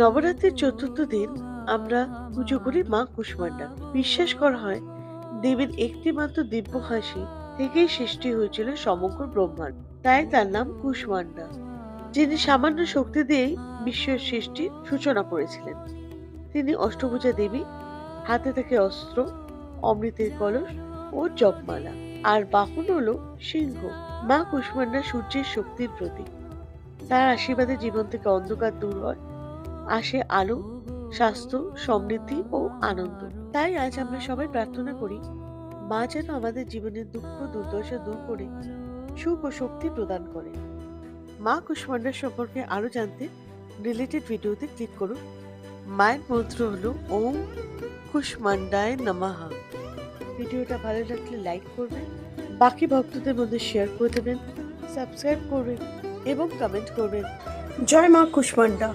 নবরাত্রির চতুর্থ দিন আমরা পুজো করি মা কুষ্মান্ডা বিশ্বাস করা হয়, দেবীর একটি মাত্র দিব্য হাসি থেকেই সৃষ্টি হয়েছিল সমগ্র ব্রহ্মাণ্ড। তাই তার নাম কুষ্মান্ডা যিনি সামান্য শক্তি দিয়েই বিশ্বের সৃষ্টির সূচনা করেছিলেন। তিনি অষ্টভুজা দেবী, হাতে থাকে অস্ত্র, অমৃতের কলস ও জপমালা, আর বাহন হলো সিংহ। মা কুষ্মান্ডা সূর্যের শক্তির প্রতীক। তার আশীর্বাদে জীবন থেকে অন্ধকার দূর হয় আসে আলো, স্বাস্থ্য, সমৃদ্ধি ও আনন্দ। তাই আজ আমরা সবাই প্রার্থনা করি, মা যেন আমাদের জীবনের দুঃখ, দুর্দশা দূর করে সুখ ও শক্তি প্রদান করে। মা কুষ্মান্ডার সম্পর্কে আরও জানতে রিলেটেড ভিডিওতে ক্লিক করুন। মায়ের মন্ত্র হল, ওম কুষ্মান্ডায় নমাহা ভিডিওটা ভালো লাগলে লাইক করবেন, বাকি ভক্তদের মধ্যে শেয়ার করে দেবেন সাবস্ক্রাইব করবেন এবং কমেন্ট করবেন। জয় মা কুষ্মান্ডা